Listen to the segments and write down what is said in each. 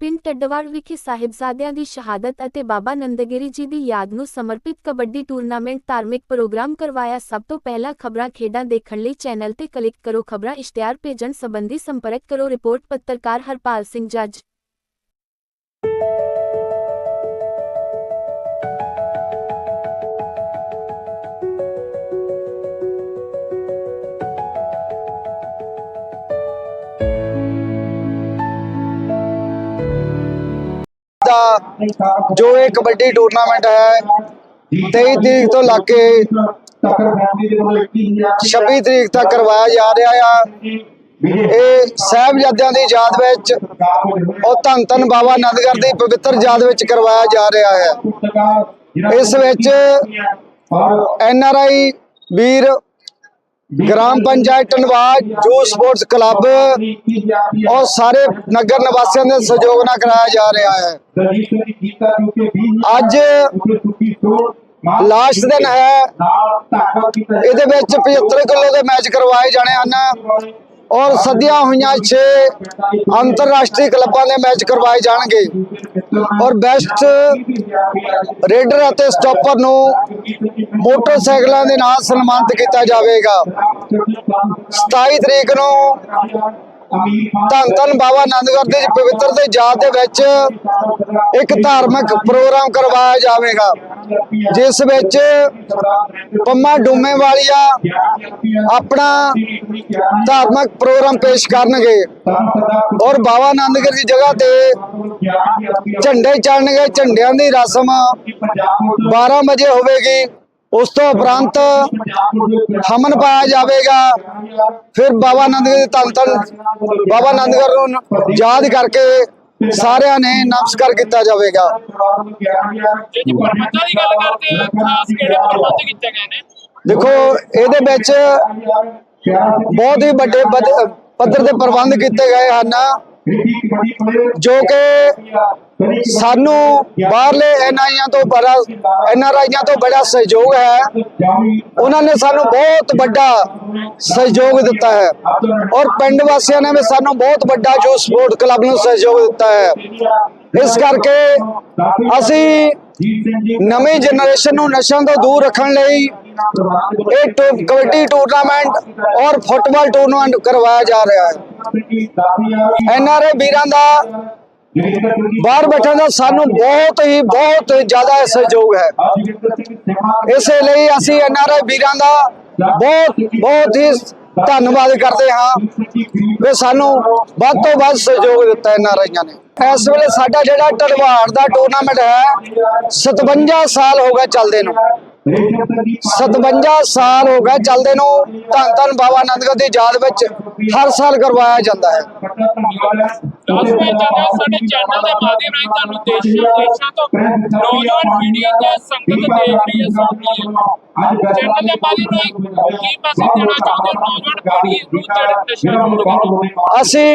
ਪਿੰਡ ਟੱਡਵਾਲ ਵਿਖੇ ਸਾਹਿਬਜ਼ਾਦਿਆਂ ਦੀ ਸ਼ਹਾਦਤ ਅਤੇ ਬਾਬਾ ਨੰਦਗਿਰੀ ਜੀ ਦੀ ਯਾਦ ਨੂੰ ਸਮਰਪਿਤ ਕਬੱਡੀ ਟੂਰਨਾਮੈਂਟ ਧਾਰਮਿਕ ਪ੍ਰੋਗਰਾਮ ਕਰਵਾਇਆ। ਸਭ ਤੋਂ ਪਹਿਲਾਂ ਖਬਰਾਂ ਖੇਡਾਂ ਦੇਖਣ ਲਈ ਚੈਨਲ ਤੇ ਕਲਿੱਕ ਕਰੋ। ਖਬਰਾਂ ਇਸ਼ਤਿਹਾਰ ਭੇਜਣ ਸੰਬੰਧੀ ਸੰਪਰਕ ਕਰੋ। ਰਿਪੋਰਟ ਪੱਤਰਕਾਰ ਹਰਪਾਲ ਸਿੰਘ ਜੱਜ। ਜੋ ਇਹ ਕਬੱਡੀ ਟੂਰਨਾਮੈਂਟ ਹੈ 23 ਤਰੀਕ ਤੋਂ ਲੱਗ ਕੇ 26 ਤਰੀਕ ਤੱਕ ਕਰਵਾਇਆ ਜਾ ਰਿਹਾ ਆ। ਇਹ ਸਾਹਿਬਜ਼ਾਦਿਆਂ ਦੀ ਯਾਦ ਵਿੱਚ ਉਹ ਧੰਨ ਧੰਨ ਬਾਬਾ ਨੰਦਗੜ੍ਹ ਦੀ ਪਵਿੱਤਰ ਯਾਦ ਵਿੱਚ ਕਰਵਾਇਆ ਜਾ ਰਿਹਾ ਹੈ। ਇਸ ਵਿੱਚ ਐਨ ਆਰ ਆਈ ਵੀਰ ਗ੍ਰਾਮ ਪੰਚਾਇਤ ਟਨਵਾਜ ਜੋ ਸਪੋਰਟਸ ਕਲੱਬ ਔਰ ਸਾਰੇ ਨਗਰ ਨਿਵਾਸੀਆਂ ਦੇ ਸਹਿਯੋਗ ਨਾਲ ਕਰਾਇਆ ਜਾ ਰਿਹਾ ਹੈ। ਅੱਜ ਲਾਸਟ ਦਿਨ ਹੈ। ਇਹਦੇ ਵਿੱਚ 75 ਕਿਲੋ ਦੇ ਮੈਚ ਕਰਵਾਏ ਜਾਣੇ ਹਨ। ਔਰ ਸੱਦੀਆਂ ਹੋਈਆਂ 6 ਅੰਤਰਰਾਸ਼ਟਰੀ ਕਲੱਬਾਂ ਦੇ ਮੈਚ ਕਰਵਾਏ ਜਾਣਗੇ। ਔਰ ਬੈਸਟ ਰੇਡਰ ਅਤੇ ਸਟਾਪਰ ਨੂੰ ਮੋਟਰਸਾਈਕਲਾਂ ਦੇ ਨਾਲ ਸਨਮਾਨਿਤ ਕੀਤਾ ਜਾਵੇਗਾ। 27 ਤਰੀਕ ਨੂੰ ਧੰਨ ਧੰਨ ਬਾਬਾ ਆਨੰਦਗੜ੍ਹ ਦੇ ਪਵਿੱਤਰ ਦੇ ਯਾਦ ਦੇ ਵਿੱਚ ਇੱਕ ਧਾਰਮਿਕ ਪ੍ਰੋਗਰਾਮ ਕਰਵਾਇਆ ਜਾਵੇਗਾ, ਜਿਸ ਵਿੱਚ ਪੰਮਾ ਡੂਮੇ ਵਾਲੀਆ ਆਪਣਾ ਧਾਰਮਿਕ ਪ੍ਰੋਗਰਾਮ ਪੇਸ਼ ਕਰਨਗੇ ਔਰ ਬਾਬਾ ਆਨੰਦਗੜ੍ਹ ਦੀ ਜਗ੍ਹਾ ਤੇ ਝੰਡੇ ਚਾੜਨਗੇ ਝੰਡਿਆਂ ਦੀ ਰਸਮ 12 ਵਜੇ ਹੋਵੇਗੀ। ਉਸ ਤੋਂ ਉਪਰੰਤ ਹਮਨ ਪਾਇਆ ਜਾਵੇਗਾ। ਫਿਰ ਬਾਬਾ ਆਨੰਦਗੜ੍ਹ ਦੇ ਧੰਨ ਧੰਨ ਬਾਬਾ ਆਨੰਦਗੜ੍ਹ ਨੂੰ ਯਾਦ ਕਰਕੇ ਸਾਰਿਆਂ ਨੇ ਨਮਸਕਾਰ ਕੀਤਾ ਜਾਵੇਗਾ। ਜੇ ਜੀ ਪ੍ਰਬੰਧਾਂ ਦੀ ਗੱਲ ਕਰਦੇ ਆ ਖਾਸ ਕਿਹੜੇ ਪ੍ਰਬੰਧ ਕੀਤੇ ਗਏ ਨੇ? ਦੇਖੋ ਇਹਦੇ ਵਿੱਚ ਬਹੁਤ ਹੀ ਵੱਡੇ ਪੱਧ- ਪੱਧਰ ਦੇ ਪ੍ਰਬੰਧ ਕੀਤੇ ਗਏ ਹਨ। ਜੋ ਕਿ ਸਾਨੂੰ ਬਾਹਰਲੇ ਐਨਆਈਆਂ ਤੋਂ ਬੜਾ ਐਨਆਰਆਈਆਂ ਤੋਂ ਬੜਾ ਸਹਿਯੋਗ ਹੈ। ਉਹਨਾਂ ਨੇ ਸਾਨੂੰ ਬਹੁਤ ਵੱਡਾ ਸਹਿਯੋਗ ਦਿੱਤਾ ਹੈ। ਔਰ ਪਿੰਡ ਵਾਸੀਆਂ ਨੇ ਵੀ ਸਾਨੂੰ ਬਹੁਤ ਵੱਡਾ ਜੋ ਸਪੋਰਟ ਕਲੱਬ ਨੂੰ ਸਹਿਯੋਗ ਦਿੱਤਾ ਹੈ। ਇਸ ਕਰਕੇ ਅਸੀਂ ਨਵੀਂ ਜਨਰੇਸ਼ਨ ਨੂੰ ਨਸ਼ਿਆਂ ਤੋਂ ਦੂਰ ਰੱਖਣ ਲਈ ਇਹ ਟੂ- ਕਬੱਡੀ ਟੂਰਨਾਮੈਂਟ ਔਰ ਫੁੱਟਬਾਲ ਟੂਰਨਾਮੈਂਟ ਕਰਵਾਇਆ ਜਾ ਰਿਹਾ ਹੈ। ਐਨਆਰਏ ਵੀਰਾਂ ਦਾ ਬਾਹਰ ਬੈਠਣ ਦਾ ਸਾਨੂੰ ਬਹੁਤ ਹੀ, ਬਹੁਤ ਜ਼ਿਆਦਾ ਸਹਿਯੋਗ ਹੈ। ਇਸੇ ਲਈ ਅਸੀਂ ਐਨਆਰਆਈ ਵੀਰਾਂ ਦਾ ਬਹੁਤ ਬਹੁਤ ਹੀ ਧੰਨਵਾਦ ਕਰਦੇ ਹਾਂ ਵੀ ਸਾਨੂੰ ਵੱਧ ਤੋਂ ਵੱਧ ਸਹਿਯੋਗ ਦਿੱਤਾ ਐਨਆਰਆਈਆਂ ਨੇ। ਇਸ ਵੇਲੇ ਸਾਡਾ ਜਿਹੜਾ ਢਲਵਾੜ ਦਾ ਟੂਰਨਾਮੈਂਟ ਹੈ 57 ਸਾਲ ਹੋ ਗਏ ਚੱਲਦੇ ਨੂੰ। 57 ਸਾਲ ਹੋ ਗਏ ਚੱਲਦੇ ਨੂੰ। ਧੰਨ ਧੰਨ ਬਾਬਾ ਆਨੰਦਗੜ੍ਹ ਦੀ ਯਾਦ ਵਿੱਚ ਹਰ ਸਾਲ ਕਰਵਾਇਆ ਜਾਂਦਾ ਹੈ। ਦਸ ਵਿੱਚ ਜਾਂਦੇ ਆ, ਸਾਡੇ ਚੈਨਲ ਦੇ ਮਾਧਿਅਮ ਰਾਹੀਂ ਤੁਹਾਨੂੰ ਦੇਸ਼ਾਂ ਦੇਸ਼ਾਂ ਤੋਂ ਨੌਜਵਾਨ ਪੀੜ੍ਹੀ ਤੇ ਸੰਗਤ ਦੇਖ ਰਹੀ ਹੈ ਸੁਣ ਰਹੀ ਹੈ ਚੈਨਲ ਦੇ ਮਾਧਿਅਮ ਰਾਹੀਂ ਕੀ ਮੈਸੇਜ ਦੇਣਾ ਚਾਹੁੰਦੇ ਹੋ ਨੌਜਵਾਨ ਪੀੜ੍ਹੀ ਨੂੰ ਜਿਹੜੇ ਨਸ਼ਾ ਛੋੜ ਕੇ ਅਸੀਂ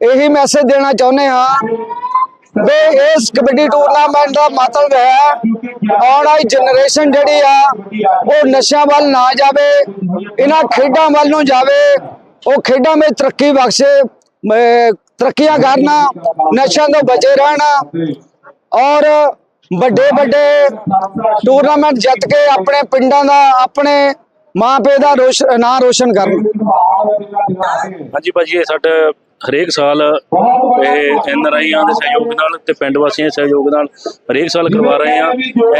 ਇਹੀ ਮੈਸੇਜ ਦੇਣਾ ਚਾਹੁੰਦੇ ਹਾਂ ਵੀ ਇਸ ਕਬੱਡੀ ਟੂਰਨਾਮੈਂਟ ਦਾ ਮਤਲਬ ਹੈ ਆਉਣ ਵਾਲੀ ਜਨਰੇਸ਼ਨ ਜਿਹੜੀ ਆ, ਉਹ ਨਸ਼ਿਆਂ ਵੱਲ ਨਾ ਜਾਵੇ, ਇਹਨਾਂ ਖੇਡਾਂ ਵੱਲ ਨੂੰ ਜਾਵੇ, ਉਹ ਖੇਡਾਂ ਵਿੱਚ ਤਰੱਕੀ ਬਖਸ਼ੇ ਤਰੱਕੀਆਂ ਕਰਨਾ, ਨਸ਼ਿਆਂ ਤੋਂ ਬਚੇ ਰਹਿਣਾ ਔਰ ਵੱਡੇ ਵੱਡੇ ਟੂਰਨਾਮੈਂਟ ਜਿੱਤ ਕੇ ਆਪਣੇ ਪਿੰਡਾਂ ਦਾ, ਆਪਣੇ ਮਾਂ ਪਿਓ ਦਾ ਰੋਸ਼, ਨਾਂ ਰੋਸ਼ਨ ਕਰਨ। ਹਾਂਜੀ ਭਾਜੀ, ਇਹ ਸਾਡਾ ਹਰੇਕ ਸਾਲ ਇਹ ਐਨ ਆਈਆਂ ਦੇ ਸਹਿਯੋਗ ਨਾਲ ਤੇ ਪਿੰਡ ਵਾਸੀਆਂ ਦੇ ਸਹਿਯੋਗ ਨਾਲ ਹਰੇਕ ਸਾਲ ਕਰਵਾ ਰਹੇ ਆ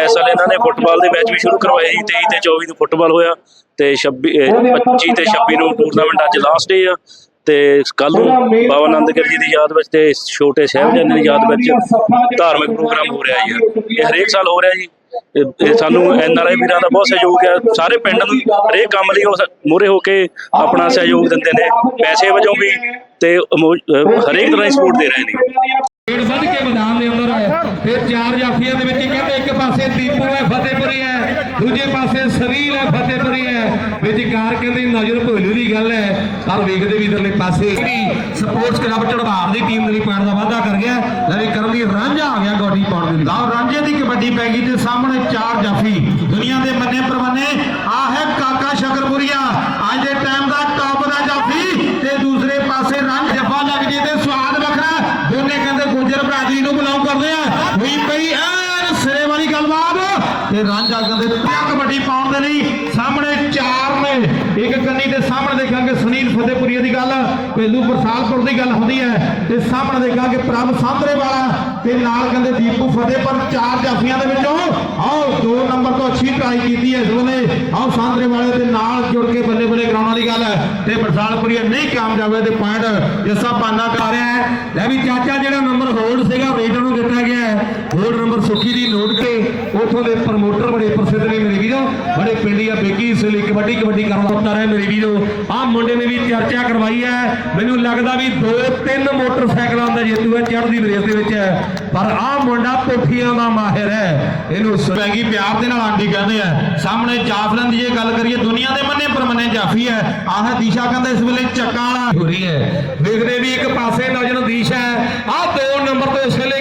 ਇਸ ਸਾਲ ਇਹਨਾਂ ਨੇ ਫੁੱਟਬਾਲ ਦੇ ਮੈਚ ਵੀ ਸ਼ੁਰੂ ਕਰਵਾਏ ਜੀ 23 ਤੇ 24 ਨੂੰ ਫੁੱਟਬਾਲ ਹੋਇਆ ਤੇ 26 ਇਹ 25 ਤੇ 26 ਨੂੰ ਟੂਰਨਾਮੈਂਟ ਅੱਜ ਲਾਸਟ ਡੇ ਆ। ਤੇ ਕੱਲ ਨੂੰ ਬਾਬਾ ਆਨੰਦਗੜ੍ਹ ਜੀ ਦੀ ਯਾਦ ਵਿੱਚ ਤੇ ਛੋਟੇ ਸਾਹਿਬਜ਼ਾਦਿਆਂ ਦੀ ਯਾਦ ਵਿੱਚ ਧਾਰਮਿਕ ਪ੍ਰੋਗਰਾਮ ਹੋ ਰਿਹਾ ਜੀ। ਇਹ ਹਰੇਕ ਸਾਲ ਹੋ ਰਿਹਾ ਜੀ। ਇਹ- ਸਾਨੂੰ ਐਨ ਆਰ ਆਈ ਵੀਰਾਂ ਦਾ ਬਹੁਤ ਸਹਿਯੋਗ ਹੈ। ਸਾਰੇ ਪਿੰਡ ਨੂੰ ਹਰੇਕ ਕੰਮ ਲਈ ਉਹ ਮੂਹਰੇ ਹੋ ਕੇ ਆਪਣਾ ਸਹਿਯੋਗ ਦਿੰਦੇ ਨੇ, ਪੈਸੇ ਵਜੋਂ ਵੀ ਤੇ ਹਰੇਕ ਤਰ੍ਹਾਂ ਦੀ ਸਪੋਰਟ ਦੇ ਰਹੇ ਨੇ। ਡੇਢ ਵੱਧ ਕੇ ਮੈਦਾਨ ਦੇ ਅੰਦਰ ਆਇਆ। ਫਿਰ ਚਾਰ ਜਾਫੀਆਂ ਦੇ ਵਿੱਚ ਪਾਸੇ ਦੀਪੂ ਹੈ, ਫਤਿਹਪੁਰੀ ਹੈ, ਦੂਜੇ ਪਾਸੇ ਸਰੀਲ ਹੈ, ਫਤਿਹਪੁਰੀ ਹੈ। ਵਿਚਕਾਰ ਕਹਿੰਦੇ ਨਜ਼ਰ ਭੋਲੂ ਦੀ ਗੱਲ ਹੈ, ਪਰ ਵੇਖਦੇ ਵੀ ਇਧਰਲੇ ਪਾਸੇ ਸਪੋਰਟਸ ਕਲੱਬ ਝੜਵਾਰ ਦੀ ਟੀਮ ਦੇ ਲਈ ਪੁਆਇੰਟ ਦਾ ਵਾਅਦਾ ਕਰ ਗਿਆ। ਲੈ ਵੀ ਕਰਨ ਦੀ ਰਾਂਝਾ ਆ ਗਿਆ ਗੋਡੀ ਪਾਉਣ ਦੇ ਲਈ। ਲਓ, ਰਾਂਝੇ ਦੀ ਕਬੱਡੀ ਪੈ ਗਈ ਤੇ ਸਾਹਮਣੇ ਚਾਰ ਜਾਫੀ। ਦੁਨੀਆ ਦੇ ਮੰਨੇ ਪ੍ਰਮੰਨੇ ਆ ਹੈ ਕਾਕਾ ਸ਼ਕਰਪੁਰੀਆ। ਅੱਜ ਦੇ ਟਾਈਮ ਦਾ ਟੌਪ ਦਾ ਜਾਫੀ ਤੇ ਦੂਸਰੇ ਪਾਸੇ ਰੰਗ ਜੱਫਾ ਲੱਗ ਜੇ ਤੇ ਸਵਾਦ ਵੱਖਰਾ ਦੋਨੇ ਕਹਿੰਦੇ ਗੁੱਜਰ ਬਰਾਦਰੀ ਨੂੰ ਬਿਲੋਂਗ ਕਰਦੇ ਆ ਹੋਈ ਪਈ ਐਨ ਸਿਰੇ ਵਾਲੀ ਗੱਲਬਾਤ ਤੇ ਰਾਂਝਾ ਕਹਿੰਦੇ ਤਾਂ ਕਬੱਡੀ ਪਾਉਣ ਦੇ ਲਈ ਸਾਹਮਣੇ ਚਾਰ ਨੇ। ਇੱਕ ਕੰਨੀ ਦੇ ਸਾਹਮਣੇ ਦੇਖਾਂਗੇ ਸੁਨੀਲ ਫਤਿਹਪੁਰੀਆ ਦੀ ਗੱਲ ਪਹਿਲੂ ਪ੍ਰਸਾਦਪੁਰ ਦੀ ਗੱਲ ਹੁੰਦੀ ਹੈ। ਤੇ ਸਾਹਮਣੇ ਦੇਖਾਂਗੇ ਪ੍ਰਭ ਸਾਂਦਰੇ ਵਾਲਾ ਤੇ ਨਾਲ ਕਹਿੰਦੇ ਦੀਪੂ ਫਤਿਹਪੁਰ ਚਾਰ ਜਾਫੀਆਂ ਦੇ ਵਿੱਚੋਂ ਆਓ, ਦੋ ਨੰਬਰ ਤੋਂ ਅੱਛੀ ਟਰਾਈ ਕੀਤੀ ਹੈ ਇਸ ਵੇਲੇ ਆਓ ਸਾਂਦਰੇ ਵਾਲੇ ਦੇ ਨਾਲ ਜੁੜ ਕੇ ਬੱਲੇ ਬੱਲੇ ਕਰਾਉਣ ਵਾਲੀ ਗੱਲ ਹੈ। ਤੇ ਪ੍ਰਸਾਦਪੁਰੀਆ ਨਹੀਂ ਕਾਮਯਾਬ ਹੋਏ ਤੇ ਪੁਆਇੰਟ ਜਿਸਾ ਪਾਨਾ ਕਰ ਰਿਹਾ ਹੈ। ਲੈ ਵੀ ਚਾਚਾ ਜਿਹੜਾ ਨੰਬਰ ਹੋਲਡ ਸੀਗਾ ਰੇਡਰ ਨੂੰ ਹੋਲਡ ਨੰਬਰ ਸੁੱਖੀ ਦੀ ਨੋਟ ਕੇ ਉਥੋਂ ਦੇ ਪ੍ਰਮੋਟਰ ਬੜੇ ਪ੍ਰਸਿੱਧ ਨੇ ਮੇਰੇ ਵੀਰੋ। ਬੜੇ ਪਿੰਡੀ ਆ ਬੇਕੀ ਇਸ ਲਈ ਕਬੱਡੀ ਕਬੱਡੀ ਕਰਨ ਦਾ ਹੈ ਮੇਰੇ ਵੀਰੋ। ਆਹ ਮੁੰਡੇ ਨੇ ਵੀ ਚਰਚਾ ਕਰਵਾਈ ਹੈ। ਮੈਨੂੰ ਲੱਗਦਾ ਵੀ ਦੋ ਤਿੰਨ ਮੋਟਰਸਾਈਕਲਾਂ ਦਾ ਜੇਤੂ ਹੈ ਚੜ੍ਹਦੀ ਰੇਸ ਦੇ ਵਿੱਚ। ਪਰ ਆਹ ਮੁੰਡਾ ਪੁੱਠੀਆਂ ਦਾ ਮਾਹਿਰ ਹੈ। ਇਹਨੂੰ ਸਵੈਗੀ ਪਿਆਰ ਦੇ ਨਾਲ ਆਂਟੀ ਕਹਿੰਦੇ ਆ। ਸਾਹਮਣੇ ਜਾਫਲਨ ਦੀ ਜੇ ਗੱਲ ਕਰੀਏ ਦੁਨੀਆ ਦੇ ਮੰਨੇ ਪਰਮਨੇ ਜਾਫੀ ਹੈ। ਆਹ ਦੀਸ਼ਾ ਕਹਿੰਦਾ ਇਸ ਵੇਲੇ ਚੱਕਾਂ ਵਾਲਾ ਹੋ ਰਹੀ ਹੈ। ਦੇਖਦੇ ਵੀ ਇੱਕ ਪਾਸੇ ਨਜ਼ਰ ਦੀਸ਼ ਆਹ ਦੋ ਨੰਬਰ ਤੋਂ ਇਸ ਵੇਲੇ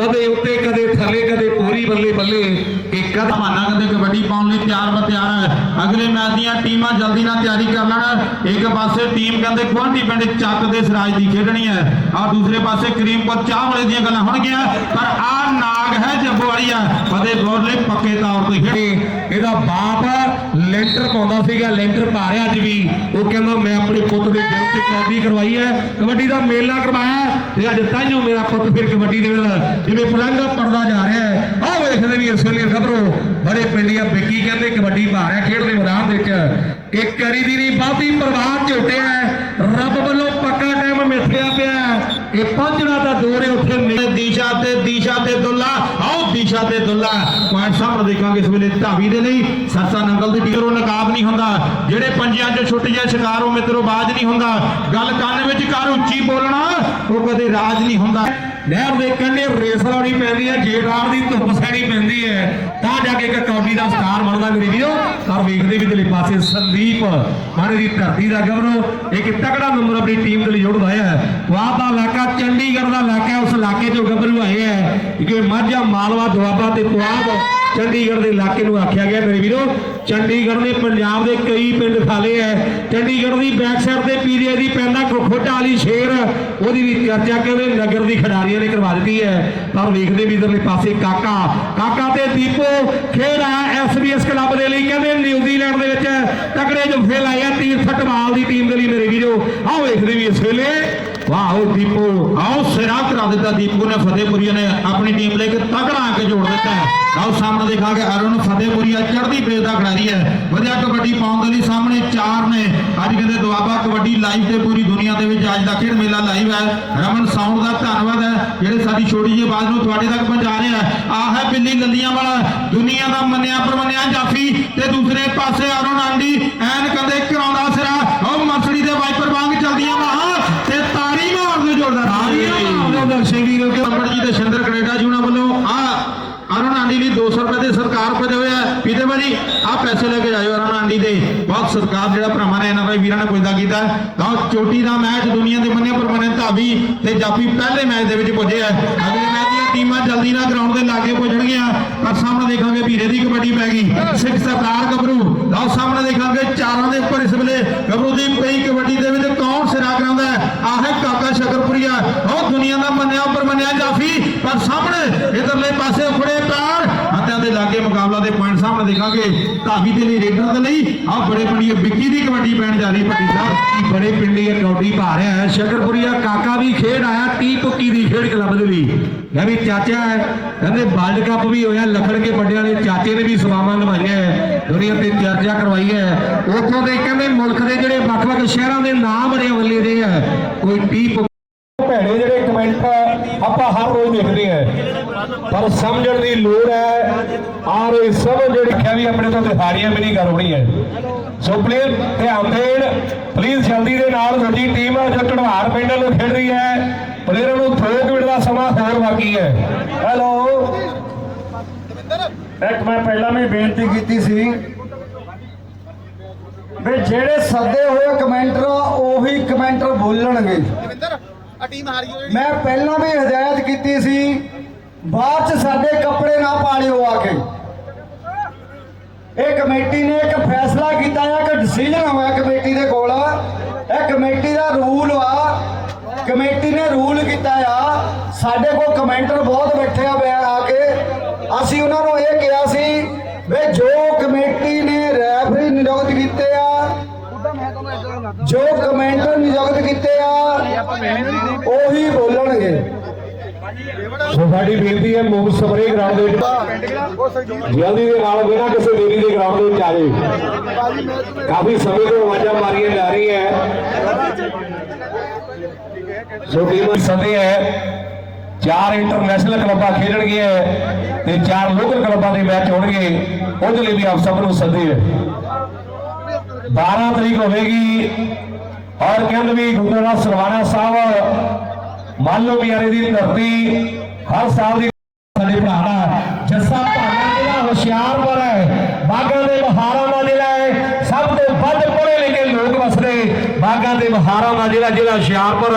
ਕਦੇ ਉੱਤੇ, ਕਦੇ ਥੱਲੇ, ਕਦੇ ਪੂਰੀ ਬੱਲੇ ਬੱਲੇ। ਇੱਕ ਮਾਨਾ ਕਹਿੰਦੇ ਕਬੱਡੀ ਪਾਉਣ ਲਈ ਤਿਆਰ ਬਰ ਤਿਆਰ। ਹੈ ਅਗਲੇ ਮੈਚ ਦੀਆਂ ਟੀਮਾਂ ਜਲਦੀ ਨਾਲ ਤਿਆਰੀ ਕਰ ਲੈਣ। ਇੱਕ ਪਾਸੇ ਟੀਮ ਕਹਿੰਦੇ ਗੁਆਂਢੀ ਪਿੰਡ ਚੱਕ ਦੇ ਸਰਾਜ ਦੀ ਖੇਡਣੀ ਹੈ। ਆ ਦੂਸਰੇ ਪਾਸੇ ਕਰੀਮਪੁਰ ਚਾਹ ਵਾਲੇ ਦੀਆਂ ਗੱਲਾਂ ਹੋਣਗੀਆਂ ਪਰ ਆ ਨਾਗ ਹੈ ਜੱਬੋ ਵਾਲੀ ਆ। ਫਤਿਹਪੁਰ ਲਈ ਪੱਕੇ ਤੌਰ ਤੇ ਖੇਡੀ। ਇਹਦਾ ਬਾਪ ਲੈਂਟਰ ਪਾਉਂਦਾ ਸੀਗਾ, ਲੈਂਟਰ ਪਾ ਰਿਹਾ ਅੱਜ ਵੀ। ਉਹ ਕਹਿੰਦਾ, ਮੈਂ ਆਪਣੇ ਪੁੱਤ ਦੇ ਦਿਲ ਤੇ ਕਬੱਡੀ ਕਰਵਾਈ ਹੈ। ਕਬੱਡੀ ਦਾ ਮੇਲਾ ਕਰਵਾਇਆ ਤੇ ਅੱਜ ਤਾਈਓ ਮੇਰਾ ਪੁੱਤ ਫਿਰ ਕਬੱਡੀ ਦੇ ਵਿੱਚ ਜਿਵੇਂ ਪਲੰਗਾ ਪੜਦਾ ਜਾ ਰਿਹਾ ਹੈ, ਆਹ ਵੇਖਦੇ ਵੀ ਇਸ ਵੇਲੇ ਖਬਰੋ, ਬੜੇ ਪਿੰਡੀਆਂ ਬਿੱਕੀ ਕਹਿੰਦੇ ਕਬੱਡੀ ਪਾ ਰਿਹਾ ਖੇਡ ਦੇ ਮੈਦਾਨ ਦੇ ਵਿੱਚ। ਕਿ ਕਰੀ ਦੀ ਨਹੀਂ ਬਹੁਤੀ ਪ੍ਰਵਾਹ ਝੋਟਿਆ ਰੱਬ ਵੱਲੋਂ ਪੱਕਾ ਟਾਈਮ ਮਿੱਥਿਆ ਪਿਆ ਹੈ। ਪਹੁੰਚਣਾ ਤਾਂ ਦੂਰ ਹੈ, ਉੱਥੇ ਨੇ ਦੀਸ਼ਾ ਤੇ ਦੀਸ਼ਾ ਤੇ ਦੁੱਲਾ, ਆਓ ਦੀਸ਼ਾ ਤੇ ਦੁੱਲਾ। ਪੁਆਇੰਟ ਸਾਹਮਣੇ ਦੇਖਾਂਗੇ ਇਸ ਵੇਲੇ ਧਾਵੀ ਦੇ ਲਈ। ਸਰਸਾ ਨੰਗਲ ਦੀ ਟੀਰੋ ਨਕਾਬ ਨਹੀਂ ਹੁੰਦਾ। ਜਿਹੜੇ ਪੰਜਿਆਂ 'ਚ ਛੁੱਟ ਜਾ ਸ਼ਿਕਾਰ, ਉਹ ਮਿੱਤਰੋ ਬਾਜ ਨਹੀਂ ਹੁੰਦਾ। ਗੱਲ ਕੰਨ ਵਿੱਚ ਕਰ ਉੱਚੀ ਬੋਲਣਾ, ਉਹ ਕਦੇ ਰਾਜ ਨਹੀਂ ਹੁੰਦਾ। ਨਹਿਰ ਦੇ ਕੰਢੇ ਰੇਸ ਲਾਉਣੀ ਪੈਂਦੀ ਹੈ ਜੇਦਾਰ ਦੀ ਧੁੱਪ ਸੈਣੀ ਪੈਂਦੀ ਹੈ, ਤਾਂ ਜਾ ਕੇ ਇੱਕ ਕੌਡੀ ਦਾ ਸਟਾਰ ਬਣਦਾ ਮੇਰੇ ਵੀਰੋ। ਪਰ ਵੇਖਦੇ ਵੀ ਦਲੇ ਪਾਸੇ ਸੰਦੀਪ ਮਾਰੇ ਦੀ ਧਰਤੀ ਦਾ ਗਵਰੋ ਇੱਕ ਤਕੜਾ ਨੰਬਰ ਆਪਣੀ ਟੀਮ ਦੇ ਲਈ ਜੋੜਦਾ ਹੈ। ਵਾਹ ਦਾ ਇਲਾਕਾ, ਚੰਡੀਗੜ੍ਹ ਦਾ ਇਲਾਕਾ ਉਸ ਇਲਾਕੇ ਚੋਂ ਗੱਭਰੂ ਆਏ ਹੈ। ਕਿ ਮਾਝਾ, ਮਾਲਵਾ, ਦੁਆਬਾ ਤੇ ਪੁਆਧ ਚੰਡੀਗੜ੍ਹ ਦੇ ਇਲਾਕੇ ਨੂੰ ਆਖਿਆ ਗਿਆ ਮੇਰੇ ਵੀਰੋ। ਚੰਡੀਗੜ੍ਹ ਨੇ ਪੰਜਾਬ ਦੇ ਕਈ ਪਿੰਡ ਖਾਲੇ ਐ। ਚੰਡੀਗੜ੍ਹ ਦੀ ਬੈਕ ਸਾਈਡ ਤੇ ਪੀਰੀਏ ਦੀ ਪੈਂਦਾ ਖੋਟਾ ਵਾਲੀ ਸ਼ੇਰ। ਉਹਦੀ ਵੀ ਚਰਚਾ ਕਹਿੰਦੇ ਨਗਰ ਦੀ ਖਿਡਾਰੀਆਂ ਨੇ ਕਰਵਾ ਦਿੱਤੀ ਹੈ ਪਰ ਵੇਖਦੇ ਵੀ ਇਧਰਲੇ ਪਾਸੇ ਕਾਕਾ। ਕਾਕਾ ਤੇ ਦੀਪੋ ਖੇਡ ਆ ਐਸਬੀਐਸ ਕਲੱਬ ਦੇ ਲਈ। ਕਹਿੰਦੇ ਨਿਊਜ਼ੀਲੈਂਡ ਦੇ ਵਿੱਚ ਤਕੜੇ ਜੁਫੇ ਲਾਏ ਆ ਤੀਰ ਫੁੱਟਬਾਲ ਦੀ ਟੀਮ ਦੇ ਲਈ ਮੇਰੇ ਵੀਰੋ। ਆਓ ਵੇਖਦੇ ਵੀ ਇਸ ਵੇਲੇ ਵਾਹ ਉਹ ਆਓ ਸਿਰਾ ਕਰਾ ਦਿੱਤਾ ਦੀਪੂ ਨੇ, ਫਤਿਹਪੁਰੀਆ ਨੇ ਆਪਣੀ ਟੀਮ ਲਈ ਇੱਕ ਤਕੜਾ ਆ ਕੇ ਜੋੜ ਦਿੱਤਾ ਹੈ। ਆਓ ਸਾਹਮਣੇ ਦਿਖਾਗੇ ਅਰੁਣ, ਫਤਿਹਪੁਰੀਆ ਚੜ੍ਹਦੀ ਬੇਸ ਦਾ ਖਿਡਾਰੀ ਹੈ। ਵਧੀਆ ਕਬੱਡੀ ਪਾਉਣ ਦੇ ਲਈ ਸਾਹਮਣੇ ਚਾਰ ਨੇ। ਅੱਜ ਕਹਿੰਦੇ ਦੁਆਬਾ ਕਬੱਡੀ ਲਾਈਵ ਤੇ ਪੂਰੀ ਦੁਨੀਆ ਦੇ ਵਿੱਚ ਅੱਜ ਦਾ ਖੇਡ ਮੇਲਾ ਲਾਈਵ ਹੈ। ਰਮਨ ਸਾਊਂਡ ਦਾ ਧੰਨਵਾਦ ਹੈ। ਜਿਹੜੇ ਸਾਡੀ ਛੋਟੀ ਜਿਹੀ ਆਵਾਜ਼ ਨੂੰ ਤੁਹਾਡੇ ਤੱਕ ਪਹੁੰਚਾ ਰਹੇ ਆ ਆਹ ਹੈ ਬਿੱਲੀ ਲੱਲੀਆਂ ਵਾਲਾ। ਦੁਨੀਆ ਦਾ ਮੰਨਿਆ ਪਰਮੰਨਿਆ ਜਾਫੀ ਤੇ ਦੂਸਰੇ ਪਾਸੇ ਅਰੁਣ ਆਂਡੀ ਐਨ ਕਹਿੰਦੇ ਕਰਾਉਂਦਾ ਸਿਰਾ ਉਹ ਮਸੜੀ ਦੇ ਵਾਈਪਰ ਵਾਂਗ ਚੱਲਦੀਆਂ ਵਾਹਾਂ ਤੇ ਤਾਰੀ ਮਾਰਦੇ ਜੋੜਦਾ ਤਾਰੀਆਂ ਮਾਰਦੇ ਦਰਸ਼ਨ ਵੀਰੋ ਕੇ ਅੰਬੜ ਜੀ ਤੇ ਸ਼ਿੰਦਰ ਕੈਨੇਡਾ ਜੀ ਉਹਨਾਂ ਵੱਲੋਂ ਆ ਅਰੁਣ ਆਂਡੀ ਲਈ 200 ਰੁਪਏ ਦੇ ਸਰਕਾਰ ਪੀਤੇ ਭਾਜੀ ਆ ਪੈਸੇ ਲੈ ਕੇ ਜਾਇਓ ਅਰੁਣ ਆਂਡੀ ਦੇ। ਬਹੁਤ ਸਰਕਾਰ ਜਿਹੜਾ ਭਰਾਵਾਂ ਨੇ ਇਹਨਾਂ ਭਾਈ ਵੀਰਾਂ ਨੇ ਪੁੱਜਦਾ ਕੀਤਾ। ਤਾਂ ਚੋਟੀ ਦਾ ਮੈਚ ਦੁਨੀਆ ਦੇ ਮੰਨੇ ਪਰਮਾਨੇ ਧਾਬੀ ਤੇ ਜਾਫੀ ਪਹਿਲੇ ਮੈਚ ਦੇ ਵਿੱਚ ਪੁੱਜੇ ਆ। ਅਗਲੇ ਮੈਚ ਦੀਆਂ ਟੀਮਾਂ ਜਲਦੀ ਨਾਲ ਗਰਾਊਂਡ ਦੇ ਲਾਗੇ ਪਹੁੰਚਣਗੀਆਂ ਪਰ ਸਾਹਮਣੇ ਦੇਖਾਂਗੇ ਵੀਰੇ ਦੀ ਕਬੱਡੀ ਪੈ ਗਈ। ਸਿੱਖ ਸਰਦਾਰ ਗੱਭਰੂ। ਲਓ, ਸਾਹਮਣੇ ਦੇਖਾਂਗੇ ਚਾਰਾਂ ਦੇ ਉੱਪਰ ਇਸ ਵੇਲੇ ਗੱਭਰੂ ਦੀ ਪਈ ਕਬੱਡੀ ਦੇ ਵਿੱਚ ਕੌਣ ਸਿਰਾ ਕਰਾਉਂਦਾ ਹੈ? ਆਹ ਕਾਕਾ ਸ਼ਕਰਪੁਰੀਆ। ਉਹ ਦੁਨੀਆ ਦਾ ਮੰਨਿਆ ਉੱਪਰ ਮੰਨਿਆ ਜਾਫੀ। ਪਰ ਸਾਹਮਣੇ ਇਧਰਲੇ ਪਾਸੇ ਉਖੜੇ ਮੁਕਾਬਲਾ ਦੇ ਪੁਆਇੰਟ ਸਾਹਮਣੇ ਦੇਖਾਂਗੇ। ਧਾਬੀ ਦੇ ਲਈ ਰੇਡਰ ਦੇ ਲਈ ਆਹ ਬੜੇ ਪਿੰਡੀ ਵਿੱਕੀ ਦੀ ਕਬੱਡੀ ਪੈਣ ਜਾ ਰਹੀ, ਭੱਟੀ ਸਾਹਿਬ। ਬੜੇ ਪਿੰਡੀ ਇਹ ਪਾ ਰਿਹਾ ਹੈ। ਸ਼ਕਰਪੁਰੀਆ ਕਾਕਾ ਵੀ ਖੇਡ ਆਇਆ, ਟੀ ਪੁੱਕੀ ਦੀ ਖੇਡ ਕਲੱਬ ਦੇ ਲਈ ਮੈਂ ਵੀ ਚਾਚਾ ਹੈ। ਕਹਿੰਦੇ ਵਰਲਡ ਕੱਪ ਵੀ ਹੋਇਆ, ਲਖੜ ਕੇ ਵੱਡਿਆਂ ਦੇ ਚਾਚੇ ਨੇ ਵੀ ਸਵਾਮਾਂ ਨਿਭਾਈਆਂ ਹੈ। ਦੁਨੀਆ ਤੇ ਚਰਚਾ ਕਰਵਾਈ ਹੈ। ਉਥੋਂ ਦੇ ਕਹਿੰਦੇ ਮੁਲਕ ਦੇ ਜਿਹੜੇ ਵੱਖ-ਵੱਖ ਸ਼ਹਿਰਾਂ ਦੇ ਨਾਮ ਬੜੇ ਵੱਲੇ ਦੇ ਹੈ। ਕੋਈ ਟੀ ਭੈੜੇ ਜਿਹੜੇ ਕਮੈਂਟ ਆਪਾਂ ਹਰ ਰੋਜ਼ ਦੇਖਦੇ ਆ ਪਰ ਸਮਝਣ ਦੀ ਲੋੜ ਹੈ ਆਰ ਇਹ ਸਭ ਜਿਹੜੀ ਖਿਆ ਵੀ ਆਪਣੇ ਤੋਂ ਦਿਖਾੜੀਆਂ ਵੀ ਨਹੀਂ ਕਰਉਣੀ ਹੈ ਸੋ ਪਲੀਜ਼ ਧਿਆਨ ਦੇਣ ਪਲੀਜ਼ ਜਲਦੀ ਦੇ ਨਾਲ ਦੂਜੀ ਟੀਮ ਜੋ ਢੜਵਾਰ ਪਿੰਡ ਨੂੰ ਖੇਡ ਰਹੀ ਹੈ। ਪਲੇਅਰਾਂ ਨੂੰ ਥੋਕ ਮਿੰਟ ਦਾ ਸਮਾਂ ਹੋਰ ਬਾਕੀ ਹੈ। ਹੈਲੋ ਇੱਕ ਮੈਂ ਪਹਿਲਾਂ ਵੀ ਬੇਨਤੀ ਕੀਤੀ ਸੀ ਵੀ ਜਿਹੜੇ ਸੱਦੇ ਹੋਏ ਕਮੈਂਟਰ ਆ, ਉਹੀ ਕਮੈਂਟਰ ਬੋਲਣਗੇ। ਮੈਂ ਪਹਿਲਾਂ ਵੀ ਹਦਾਇਤ ਕੀਤੀ ਸੀ ਬਾਅਦ ਚ ਸਾਡੇ ਕੱਪੜੇ ਨਾ ਪਾਲਿਓ ਆ ਕੇ। ਇਹ ਕਮੇਟੀ ਨੇ ਇੱਕ ਫੈਸਲਾ ਕੀਤਾ ਹੈ ਕਿ ਡਿਸੀਜਨ ਹੋਇਆ ਕਮੇਟੀ ਦੇ ਕੋਲ। ਇਹ ਕਮੇਟੀ ਦਾ ਰੂਲ ਆ। ਕਮੇਟੀ ਨੇ ਰੂਲ ਕੀਤਾ ਆ। ਸਾਡੇ ਕੋਲ ਕਮੈਂਟਰ ਬਹੁਤ ਬੈਠੇ ਆ ਬੈ- ਆ ਕੇ। ਅਸੀਂ ਉਹਨਾਂ ਨੂੰ ਇਹ ਕਿਹਾ ਸੀ ਵੀ ਜੋ ਕਮੇਟੀ ਨੇ ਰੈਫਰੀ ਨਿਯੁਕਤ ਕੀਤੇ ਆ, ਜੋ ਕਮੈਂਟਰ ਨਿਯੁਕਤ ਕੀਤੇ ਆ, ਉਹੀ ਬੋਲਣਗੇ। ਸੋ ਸਾਡੀ ਬੇਨਤੀ ਹੈ ਮੂਵ ਸਪਰੇ ਗਰਾਊਂਡ ਦੇ ਜਲਦੀ ਦੇ ਨਾਲ ਬਿਨਾਂ ਕਿਸੇ ਦੇਰੀ ਦੇ ਗਰਾਊਂਡ ਦੇ ਵਿੱਚ ਆ ਜਾਏ ਕਾਫੀ ਸਮੇਂ ਤੋਂ ਆਵਾਜ਼ਾਂ ਮਾਰੀਆਂ ਜਾ ਰਹੀਆਂ ਹੈ। ਸੋ ਟੀਮ ਸਦੇ ਹੈ, ਚਾਰ ਇੰਟਰਨੈਸ਼ਨਲ ਕਲੱਬਾਂ ਖੇਡਣਗੀਆਂ ਤੇ ਚਾਰ ਲੋਕਲ ਕਲੱਬਾਂ ਦੇ ਮੈਚ ਹੋਣਗੇ, ਉਹਦੇ ਲਈ ਵੀ ਆਪ ਸਭ ਨੂੰ ਸੱਦੇ ਹੈ। 12 ਤਰੀਕ ਹੋਵੇਗੀ ਔਰ ਕਹਿੰਦੇ ਵੀ ਗੁਰਦੁਆਰਾ ਸਰਵਾਣਾ ਸਾਹਿਬ ਮੰਨ ਲਓ ਪਿਆਰੇ ਦੀ ਧਰਤੀ ਹਰ ਸਾਲ ਦੀ ਸਾਡੇ ਭਰਾ ਜੱਸਾ ਭਾਣਾ ਜਿਹੜਾ ਹੁਸ਼ਿਆਰਪੁਰ ਹੈ ਬਾਗਾਂ ਦੇ ਬਹਾਰਾਂ ਦਾ ਜ਼ਿਲ੍ਹਾ ਹੈ ਸਭ ਤੋਂ ਵੱਧ ਪੜ੍ਹੇ ਲਿਖੇ ਲੋਕ ਵਸਦੇ ਬਾਗਾਂ ਦੇ ਬਹਾਰਾਂ ਦਾ ਜ਼ਿਲ੍ਹਾ ਹੁਸ਼ਿਆਰਪੁਰ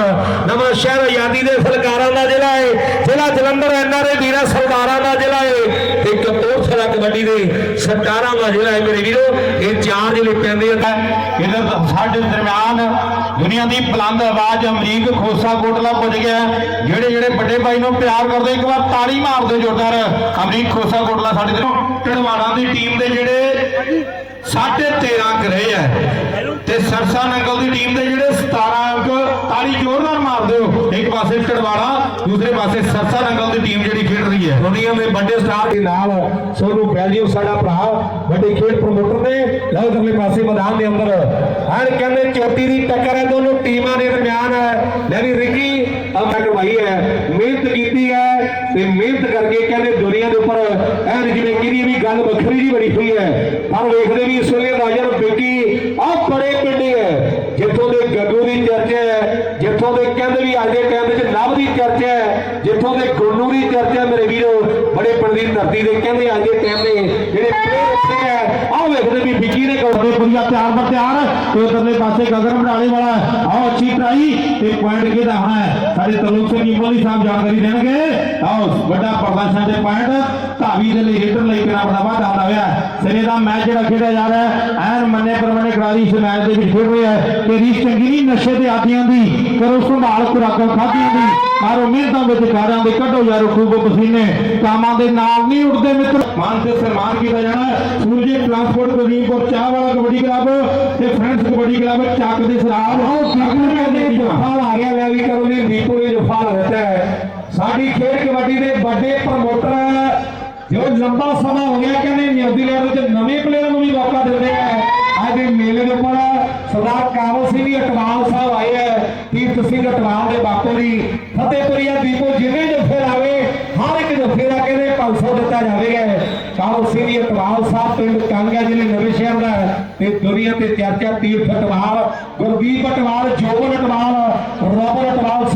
ਨਵਾਂ ਸ਼ਹਿਰ ਆਜ਼ਾਦੀ ਦੇ ਸਰਕਾਰਾਂ ਦਾ ਜ਼ਿਲ੍ਹਾ ਹੈ ਜ਼ਿਲ੍ਹਾ ਜਲੰਧਰ ਐਨਆਰਏ ਵੀਰਾਂ ਸਰਦਾਰਾਂ ਦਾ ਜ਼ਿਲ੍ਹਾ ਹੈ ਤੇ ਕਪੂਰਥਲਾ ਕਬੱਡੀ ਦੇ ਸਰਕਾਰਾਂ ਦਾ ਜ਼ਿਲ੍ਹਾ ਹੈ ਮੇਰੇ ਵੀਰੋ, ਇਹ ਚਾਰ ਜ਼ਿਲ੍ਹੇ ਪੈਂਦੇ ਆ। ਇਧਰ ਸਾਡੇ ਦਰਮਿਆਨ ਦੁਨੀਆ ਦੀ ਬੁਲੰਦ ਆਵਾਜ਼ ਅਮਰੀਕ ਖੋਸਾ ਕੋਟਲਾ ਪੁੱਜ ਗਿਆ। ਜਿਹੜੇ ਜਿਹੜੇ ਵੱਡੇ ਭਾਈ ਨੂੰ ਪਿਆਰ ਕਰਦੇ, ਇੱਕ ਵਾਰ ਤਾੜੀ ਮਾਰਦੇ ਜੋਰਦਾਰ ਅਮਰੀਕ ਖੋਸਾ ਕੋਟਲਾ ਸਾਡੇ ਦੇ ਢੜਵਾੜਾ ਦੀ ਟੀਮ ਦੇ ਜਿਹੜੇ ਸਾਢੇ 13 ਅੰਕ ਰਹੇ ਆ। ਤੇ ਸਰਸਾ ਨੰਗਲ ਦੀ ਟੀਮ ਦੇ ਜਿਹੜੇ 17 ਅੰਕ ਤਾੜੀ ਜ਼ੋਰਦਾਰ ਮਾਰ ਦਿਓ ਇੱਕ ਪਾਸੇ ਢੜਵਾੜਾ ਦੂਸਰੇ ਪਾਸੇ ਸਰਸਾ ਨੰਗਲ ਦੀ ਟੀਮ ਜਿਹੜੀ ਖੇਡ ਰਹੀ ਹੈ। ਦੁਨੀਆ ਦੇ ਵੱਡੇ ਸਟਾਰ ਦੇ ਨਾਲ ਸੋਨੂ ਬੈਲੀਓ ਸਾਡਾ ਭਰਾ, ਵੱਡੇ ਖੇਡ ਪ੍ਰਮੋਟਰ ਨੇ। ਲਓ ਇਧਰਲੇ ਪਾਸੇ ਮੈਦਾਨ ਦੇ ਅੰਦਰ। ਹਣ ਕਹਿੰਦੇ ਚੋਟੀ ਦੀ ਟੱਕਰ ਹੈ, ਦੋਨੋਂ ਟੀਮਾਂ ਦੇ ਦਰਮਿਆਨ ਹੈ। ਲੈ ਵੀ ਰਿੱਕੀ ਅਮਰ ਕਰਵਾਈ ਹੈ। ਮਿਹਨਤ ਕੀਤੀ ਹੈ ਤੇ ਮਿਹਨਤ ਕਰਕੇ ਕਹਿੰਦੇ ਦੁਨੀਆ ਦੇ ਉੱਪਰ ਐਨ ਜਿਵੇਂ ਕਿਹਦੀ ਵੀ ਗੱਲ ਵੱਖਰੀ ਜੀ ਬਣੀ ਹੋਈ ਹੈ। ਪਰ ਵੇਖਦੇ ਵੀ ਇਸ ਵੇਲੇ ਰਾਜਨ ਬੇਟੀ ਆਹ ਬੜੇ ਪਿੰਡਿੰਗ ਹੈ ਜਿੱਥੋਂ ਦੇ ਗੱਗੂ ਦੀ ਚਰਚਾ ਹੈ, ਜਿੱਥੋਂ ਦੇ ਕਹਿੰਦੇ ਵੀ ਅੱਜ ਦੇ ਟਾਈਮ ਵਿੱਚ ਲਵ ਦੀ ਚਰਚਾ ਹੈ, ਜਿੱਥੋਂ ਦੇ ਗੋਨੂ ਦੀ ਚਰਚਾ ਬੜੇ ਪਿੰਡ ਦੀ ਧਰਤੀ ਦੇ ਕਹਿੰਦੇ ਅੱਜ ਦੇ ਟਾਈਮ ਜਿਹੜੇ ਪਲੇਅਰ ਉੱਥੇ ਹੈ ਆਹ ਵੇਖਦੇ ਵੀ ਵਿੱਕੀ ਨੇ ਕਰਦੇ ਪੁਰੀਆ ਤਿਆਰ ਬਰ ਤਿਆਰ ਤੇ ਉਧਰਲੇ ਪਾਸੇ ਗਗਨ ਬੜਾਲੇ ਵਾਲਾ ਆਹ ਅੱਛੀ ਟਰਾਈ ਤੇ ਪੁਆਇੰਟ ਕਿਹਦਾ ਹੋਣਾ ਹੈ? ਸਾਡੇ ਤਲੂਕ ਸਿੰਘ ਇਮੋਲੀ ਸਾਹਿਬ ਜਾਣਕਾਰੀ ਦੇਣਗੇ। ਆਓ ਵੱਡਾ ਪ੍ਰਦਰਸ਼ਨ ਦੇ ਪੁਆਇੰਟ ਧਾਵੀ ਦੇ ਲਈ ਹੀਟਰ ਲਈ ਕਿਹੜਾ ਬੜਾ ਵਾਧਾ ਆਉਂਦਾ ਹੋਇਆ ਸਿਰੇ ਦਾ ਮੈਚ ਜਿਹੜਾ ਖੇਡਿਆ ਜਾ ਰਿਹਾ ਹੈ ਐਨ ਮੰਨੇ ਪਰਮਨੇ ਖਿਡਾਰੀ ਇਸ ਮੈਚ ਦੇ ਵਿੱਚ ਖੇਡ ਰਹੇ ਹੈ। ਕਿ ਰੀਸ ਚੰਗੀ ਨਹੀਂ ਨਸ਼ੇ ਦੇ ਆਦੀਆਂ ਦੀ ਕਰੋ ਸੰਭਾਲ ਖੁਰਾਕਾਂ ਖਾਧੀਆਂ ਦੀ। ਮਾਰੋ ਮਿਹਨਤਾਂ ਵਿੱਚ ਖਾਰਾਂ ਦੇ ਕੱਢੋ ਯਾਰੋ ਖੂਬ ਪਸੀਨੇ। ਕਾਮਾਂ ਦੇ ਨਾਲ ਨਹੀਂ ਉੱਡਦੇ ਮਿੱਤਰ। ਮਾਨ ਤੇ ਸਨਮਾਨ ਕੀਤਾ ਜਾਣਾ ਸੂਰਜੀ ਟਰਾਂਸਪੋਰਟ ਕਰੀਮਪੁਰ ਚਾਹ ਵਾਲਾ ਕਬੱਡੀ ਕਲੱਬ ਤੇ ਫਰੈਂਡਸ ਕਬੱਡੀ ਕਲੱਬ ਚੱਕ ਦੇ ਸਰਾਬ। ਉਹ ਫਰਗਨ ਕਰਦੇ ਫਾਲ ਆ ਗਿਆ ਲੈ ਵੀ ਕਰੋ ਨੇ ਦੀਪੂ ਇਹ ਜੋ ਫਾਲ ਹੈ ਸਾਡੀ ਖੇਡ ਕਬੱਡੀ ਦੇ ਵੱਡੇ ਪ੍ਰਮੋਟਰ ਜੋ ਲੰਬਾ ਸਮਾਂ ਹੋ ਗਿਆ ਕਹਿੰਦੇ ਨਿਊਜ਼ੀਲੈਂਡ ਦੇ ਨਵੇਂ ਪਲੇਅਰ ਨੂੰ ਵੀ ਮੌਕਾ ਦਿੰਦੇ ਆ। ਅੱਜ ਦੇ ਮੇਲੇ ਦੇ ਉੱਪਰ ਸਰਦਾਰ ਕਾਬਲ ਸਿੰਘ ਜੀ, ਅਟਵਾਲ ਸਾਹਿਬ ਆਏ ਹੈ ਤੀਰਥ ਸਿੰਘ ਅਟਵਾਲ ਦੇ ਬਾਪੂ ਜੀ। ਫਤਿਹਪੁਰੀਆ ਦੀਪੋ, ਜਿਵੇਂ ਜੱਫੇ ਲਾਵੇ, ਹਰ ਇੱਕ ਜੱਫੇ ਦਾ ਕਹਿੰਦੇ 500 ਦਿੱਤਾ ਜਾਵੇਗਾ। ਕਾਬਲ ਸਿੰਘ ਜੀ, ਅਟਵਾਲ ਸਾਹਿਬ, ਪਿੰਡ ਕਾਂਗਾ ਜ਼ਿਲ੍ਹੇ ਨਵੇਂ ਸ਼ਹਿਰ ਦਾ ਤੇ ਦੁਨੀਆ ਤੇ ਚਰਚਾ ਤੀਰਥ ਅਟਵਾਲ, ਗੁਰਦੀਪ ਅਟਵਾਲ, ਜੋਬਨ ਅਟਵਾਲ ਰੋਬਰ ਅਟਵਾਲ, ਸਭ